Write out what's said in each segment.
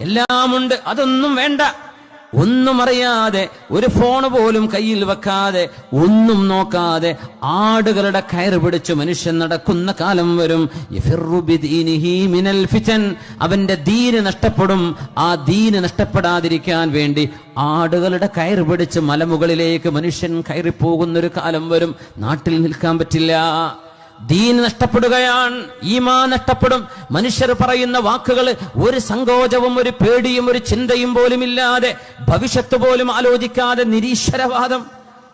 എല്ലാമുണ്ട്. അതൊന്നും വേണ്ട. ഒന്നും അറിയാതെ ഒരു ഫോൺ പോലും കയ്യിൽ വെക്കാതെ ഒന്നും നോക്കാതെ ആടുകളുടെ കയറ് പിടിച്ച് മനുഷ്യൻ നടക്കുന്ന കാലം വരും. മിനൽ ഫിതൻ. അവന്റെ ദീന് നഷ്ടപ്പെടും. ആ ദീന് നഷ്ടപ്പെടാതിരിക്കാൻ വേണ്ടി ആടുകളുടെ കയറ് പിടിച്ച് മലമുകളിലേക്ക് മനുഷ്യൻ കയറിപ്പോകുന്നൊരു കാലം വരും. നാട്ടിൽ നിൽക്കാൻ പറ്റില്ല. ദീൻ നഷ്ടപ്പെടുകയാണ് ഈമാ നഷ്ടപ്പെടും. മനുഷ്യർ പറയുന്ന വാക്കുകൾ ഒരു സങ്കോചവും ഒരു പേടിയും ഒരു ചിന്തയും പോലും ഇല്ലാതെ ഭവിഷ്യത്ത് പോലും ആലോചിക്കാതെ നിരീശ്വരവാദം.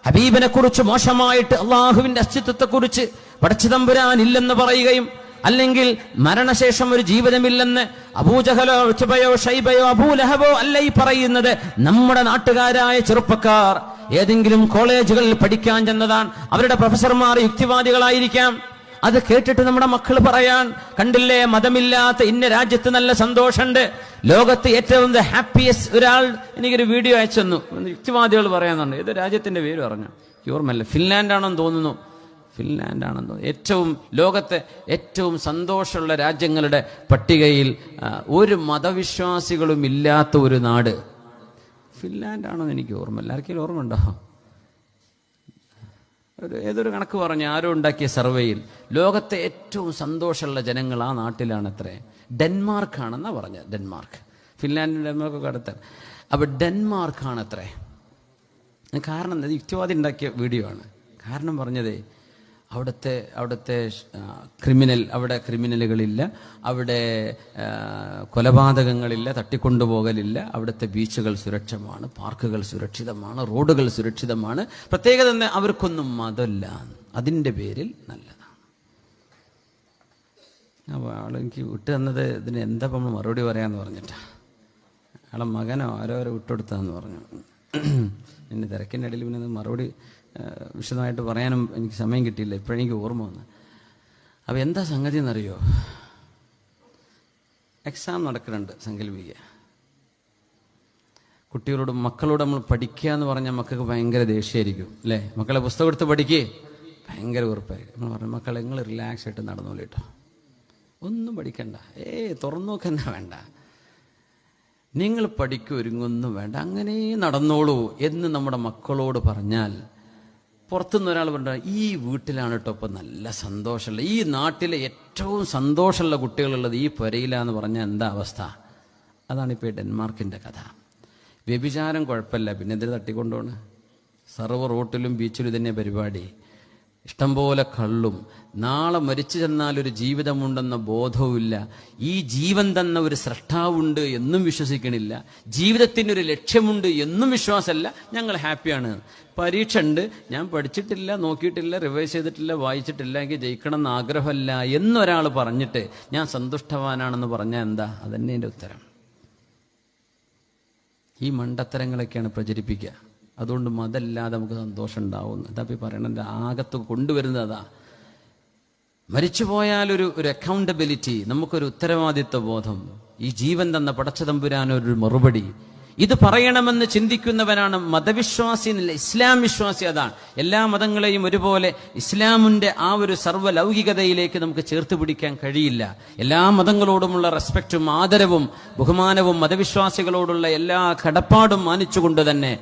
ഹബീബിനെ കുറിച്ച് മോശമായിട്ട് അള്ളാഹുവിന്റെ അസ്തിത്വത്തെ കുറിച്ച് പടച്ചിതമ്പുരാൻ ഇല്ലെന്ന് പറയുകയും അല്ലെങ്കിൽ മരണശേഷം ഒരു ജീവിതമില്ലെന്ന് അബൂജഹലോ ഉച്ചബയോ ഷൈബയോ അബൂലഹബോ അല്ല ഈ പറയുന്നത്. നമ്മുടെ നാട്ടുകാരായ ചെറുപ്പക്കാർ ഏതെങ്കിലും കോളേജുകളിൽ പഠിക്കാൻ ചെന്നതാണ്. അവരുടെ പ്രൊഫസർമാർ യുക്തിവാദികളായിരിക്കാം. അത് കേട്ടിട്ട് നമ്മുടെ മക്കൾ പറയാൻ കണ്ടില്ലേ മതമില്ലാത്ത ഇന്ന രാജ്യത്ത് നല്ല സന്തോഷമുണ്ട് ലോകത്ത് ഏറ്റവും ഹാപ്പിയസ്റ്റ് ഒരാൾ എനിക്കൊരു വീഡിയോ അയച്ചു തന്നു. യുക്തിവാദികൾ പറയാന്നുണ്ട് ഏത് രാജ്യത്തിന്റെ പേര് പറഞ്ഞു. യൂർമല്ല ഫിൻലാൻഡ് ആണെന്ന് തോന്നുന്നു. ഫിൻലാൻഡ് ആണെന്ന് ഏറ്റവും ലോകത്തെ ഏറ്റവും സന്തോഷമുള്ള രാജ്യങ്ങളുടെ പട്ടികയിൽ ഒരു മതവിശ്വാസികളും ഇല്ലാത്ത ഒരു നാട്. ഫിൻലാൻഡ് ആണെന്ന് എനിക്ക് ഓർമ്മയില്ല. ആർക്കെങ്കിലും ഓർമ്മ ഉണ്ടോ ഏതൊരു കണക്ക് പറഞ്ഞു ആരോ ഉണ്ടാക്കിയ സർവേയിൽ ലോകത്തെ ഏറ്റവും സന്തോഷമുള്ള ജനങ്ങൾ ആ നാട്ടിലാണ് ഡെൻമാർക്ക് ഡെൻമാർക്കാണെന്നാ പറഞ്ഞത് ഡെൻമാർക്ക്. ഫിൻലാൻഡും ഡെൻമാർക്കൊക്കെ അടുത്ത. അപ്പോൾ ഡെൻമാർക്കാണ് അത്രേ കാരണം യുക്തിവാദി ഉണ്ടാക്കിയ വീഡിയോ ആണ്. കാരണം പറഞ്ഞതേ അവിടുത്തെ അവിടുത്തെ ക്രിമിനൽ അവിടെ ക്രിമിനലുകളില്ല. അവിടെ കൊലപാതകങ്ങളില്ല തട്ടിക്കൊണ്ടുപോകലില്ല. അവിടുത്തെ ബീച്ചുകൾ സുരക്ഷമാണ് പാർക്കുകൾ സുരക്ഷിതമാണ് റോഡുകൾ സുരക്ഷിതമാണ്. പ്രത്യേകത തന്നെ അവർക്കൊന്നും മതമല്ല അതിന്റെ പേരിൽ നല്ലതാണ്. അപ്പോൾ ആളെനിക്ക് വിട്ടു തന്നത് ഇതിന് എന്താ നമ്മൾ മറുപടി പറയാമെന്ന് പറഞ്ഞിട്ടാ? ആളെ മകനോ ആരോ വിട്ടുകൊടുത്താന്ന് പറഞ്ഞു. എന്നെ തിരക്കിന്റെ ഇടയിൽ പിന്നെ മറുപടി വിശദമായിട്ട് പറയാനും എനിക്ക് സമയം കിട്ടിയില്ല. ഇപ്പോഴെനിക്ക് ഓർമ്മ വന്ന്. അപ്പോൾ എന്താ സംഗതി എന്നറിയോ? എക്സാം നടക്കുന്നുണ്ട് സങ്കല്പിക്കുക കുട്ടികളോട് മക്കളോട് നമ്മൾ പഠിക്കുക എന്ന് പറഞ്ഞാൽ മക്കൾക്ക് ഭയങ്കര ദേഷ്യമായിരിക്കും അല്ലേ? മക്കളെ പുസ്തകം എടുത്ത് പഠിക്കേ. ഭയങ്കര ഉറപ്പായിരിക്കും നമ്മൾ പറഞ്ഞു മക്കളെ നിങ്ങൾ റിലാക്സ് ആയിട്ട് നടന്നോളൂ കേട്ടോ ഒന്നും പഠിക്കണ്ട. ഏയ് തുറന്നു നോക്കന്നെ വേണ്ട. നിങ്ങൾ പഠിക്കൊരുങ്ങൊന്നും വേണ്ട അങ്ങനെ നടന്നോളൂ എന്ന് നമ്മുടെ മക്കളോട് പറഞ്ഞാൽ പുറത്തുനിന്ന് ഒരാൾ പറഞ്ഞ ഈ വീട്ടിലാണ് കേട്ടോ ഇപ്പം നല്ല സന്തോഷമുള്ള ഈ നാട്ടിലെ ഏറ്റവും സന്തോഷമുള്ള കുട്ടികളുള്ളത് ഈ പുരയിലാന്ന് പറഞ്ഞാൽ എന്താ അവസ്ഥ? അതാണ് ഇപ്പോൾ ഡെൻമാർക്കിന്റെ കഥ. വ്യഭിചാരം കുഴപ്പമില്ല പിന്നെ എന്തിനു തട്ടിക്കൊണ്ടുപോണ് സർവ റോട്ടിലും ബീച്ചിലും ഇതന്നെ പരിപാടി. ഇഷ്ടംപോലെ കള്ളും. നാളെ മരിച്ചു ചെന്നാൽ ഒരു ജീവിതമുണ്ടെന്ന ബോധവുമില്ല. ഈ ജീവൻ തന്ന ഒരു സൃഷ്ടാവുണ്ട് എന്നും വിശ്വസിക്കണില്ല. ജീവിതത്തിന് ഒരു ലക്ഷ്യമുണ്ട് എന്നും വിശ്വാസമല്ല. ഞങ്ങൾ ഹാപ്പിയാണ്. പരീക്ഷ ഉണ്ട് ഞാൻ പഠിച്ചിട്ടില്ല നോക്കിയിട്ടില്ല റിവൈസ് ചെയ്തിട്ടില്ല വായിച്ചിട്ടില്ല എനിക്ക് ജയിക്കണം എന്ന് ആഗ്രഹമല്ല എന്നൊരാൾ പറഞ്ഞിട്ട് ഞാൻ സന്തുഷ്ടവാനാണെന്ന് പറഞ്ഞാൽ എന്താ? അതന്നെ എന്റെ ഉത്തരം. ഈ മണ്ടത്തരങ്ങളൊക്കെയാണ് പ്രചരിപ്പിക്കുക. അതുകൊണ്ട് മതല്ലാതെ നമുക്ക് സന്തോഷം ഉണ്ടാവും ഈ പറയണത് ആകത്ത് കൊണ്ടുവരുന്നത് അതാ. മരിച്ചുപോയാൽ ഒരു ഒരു അക്കൗണ്ടബിലിറ്റി നമുക്കൊരു ഉത്തരവാദിത്വ ബോധം ഈ ജീവൻ തന്ന പടച്ച ഒരു മറുപടി. ഇത് പറയണമെന്ന് ചിന്തിക്കുന്നവനാണ് മതവിശ്വാസി എന്നില്ല ഇസ്ലാം വിശ്വാസി അതാണ്. എല്ലാ മതങ്ങളെയും ഒരുപോലെ ഇസ്ലാമിന്റെ ആ ഒരു സർവലൗകികതയിലേക്ക് നമുക്ക് ചേർത്ത് പിടിക്കാൻ കഴിയില്ല. എല്ലാ മതങ്ങളോടുമുള്ള റെസ്പെക്റ്റും ആദരവും ബഹുമാനവും മതവിശ്വാസികളോടുള്ള എല്ലാ കടപ്പാടും മാനിച്ചുകൊണ്ട് തന്നെ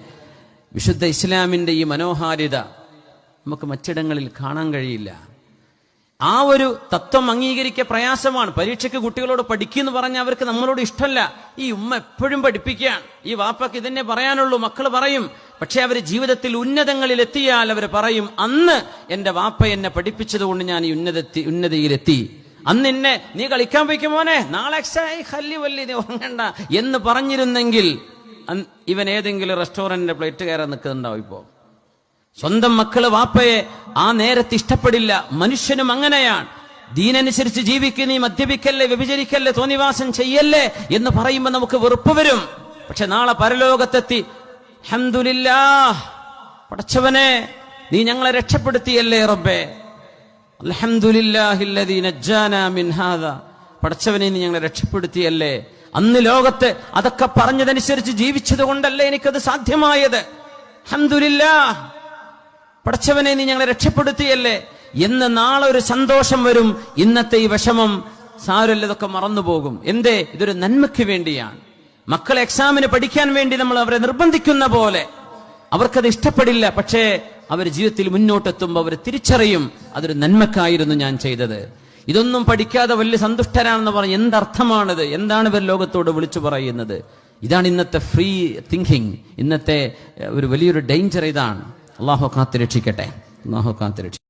വിശുദ്ധ ഇസ്ലാമിന്റെ ഈ മനോഹാരിത നമുക്ക് മറ്റിടങ്ങളിൽ കാണാൻ കഴിയില്ല. ആ ഒരു തത്വം അംഗീകരിക്ക പ്രയാസമാണ്. പരീക്ഷയ്ക്ക് കുട്ടികളോട് പഠിക്കുമെന്ന് പറഞ്ഞാൽ അവർക്ക് നമ്മളോട് ഇഷ്ടമല്ല. ഈ ഉമ്മ എപ്പോഴും പഠിപ്പിക്കുകയാണ്. ഈ വാപ്പക്ക് ഇതന്നെ പറയാനുള്ളൂ. മക്കൾ പറയും. പക്ഷെ അവർ ജീവിതത്തിൽ ഉന്നതങ്ങളിൽ എത്തിയാൽ അവർ പറയും അന്ന് എന്റെ വാപ്പ എന്നെ പഠിപ്പിച്ചതുകൊണ്ട് ഞാൻ ഈ ഉന്നതത്തി ഉന്നതിയിലെത്തി. അന്ന് എന്നെ നീ കളിക്കാൻ പോയിക്കും മോനെ? നാളെ ഹല്ലി വല്ലി ഉറങ്ങണ്ട. എന്ന് പറഞ്ഞിരുന്നെങ്കിൽ ഇവൻ ഏതെങ്കിലും റെസ്റ്റോറന്റിന്റെ പ്ലേറ്റ് കയറാൻ നിൽക്കുന്നുണ്ടാവും ഇപ്പോൾ സ്വന്തം മക്കൾ വാപ്പയെ ആ നേരത്ത് ഇഷ്ടപ്പെടില്ല. മനുഷ്യനും അങ്ങനെയാണ്. ദീനനുസരിച്ച് ജീവിക്കുക നീ മദ്യപിക്കല്ലേ വ്യഭിചരിക്കല്ലേ തോന്നിവാസം ചെയ്യല്ലേ എന്ന് പറയുമ്പോൾ നമുക്ക് വെറുപ്പ് വരും. പക്ഷെ നാളെ പരലോകത്തെത്തി ഹംദുലില്ലാ പടച്ചവനെ നീ ഞങ്ങളെ രക്ഷപ്പെടുത്തിയല്ലേ റബ്ബേ. അൽഹംദുലില്ലാഹില്ലദീ നജ്ജാനാ മിൻഹാദ പടച്ചവനെ നീ ഞങ്ങളെ രക്ഷപ്പെടുത്തിയല്ലേ. അന്ന് ലോകത്ത് അതൊക്കെ പറഞ്ഞതനുസരിച്ച് ജീവിച്ചത് കൊണ്ടല്ലേ എനിക്കത് സാധ്യമായത്? ഹന്തുലില്ല പഠിച്ചവനെ നീ ഞങ്ങളെ രക്ഷപ്പെടുത്തിയല്ലേ? എന്ന് നാളെ ഒരു സന്തോഷം വരും. ഇന്നത്തെ ഈ വിഷമം സാരല്ല ഇതൊക്കെ മറന്നുപോകും. എന്തേ? ഇതൊരു നന്മയ്ക്ക് വേണ്ടിയാണ്. മക്കളെ എക്സാമിന് പഠിക്കാൻ വേണ്ടി നമ്മൾ അവരെ നിർബന്ധിക്കുന്ന പോലെ. അവർക്കത് ഇഷ്ടപ്പെടില്ല. പക്ഷേ അവർ ജീവിതത്തിൽ മുന്നോട്ടെത്തുമ്പോൾ അവർ തിരിച്ചറിയും അതൊരു നന്മക്കായിരുന്നു ഞാൻ ചെയ്തത്. ഇതൊന്നും പഠിക്കാതെ വലിയ സന്തുഷ്ടരാണെന്ന് പറഞ്ഞ് എന്തർത്ഥമാണിത്? എന്താണ് ഇവർ ലോകത്തോട് വിളിച്ചു പറയുന്നത്? ഇതാണ് ഇന്നത്തെ ഫ്രീ തിങ്കിങ് ഇന്നത്തെ ഒരു വലിയൊരു ഡേഞ്ചർ ഇതാണ്. അള്ളാഹു കാത്തിരക്ഷിക്കട്ടെ അള്ളാഹു കാത്തിരക്ഷിക്കട്ടെ